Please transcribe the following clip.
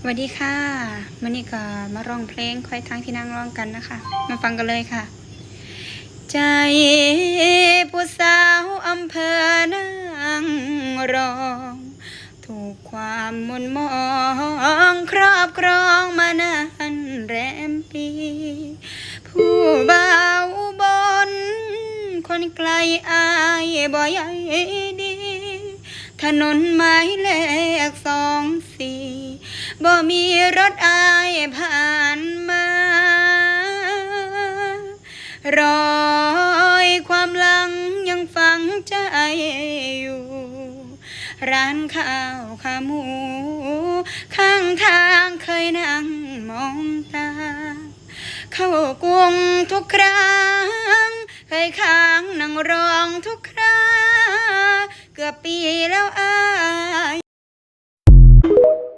สวัสดีค่ะวันนี้ก็มาร้องเพลงคอยทางที่นั่งร้องกันนะคะ มาฟังกันเลยค่ะ ใจผู้สาวอำเภอนางรอง ถูกความมนมองครอบครองมานานแรมปี ผู้บ่าวบน คนไกลอายบ่ใหญ่ดี ถนนหมายเล มีรถอายผ่านมา รอยความหลังยังฝังใจอยู่ ร้านข้าวขาหมู ข้างทางเคยนั่งมองตา เข้ากรุงทุกครั้ง เคยค้างนั่งร้องทุกครา เกือบปีแล้วอา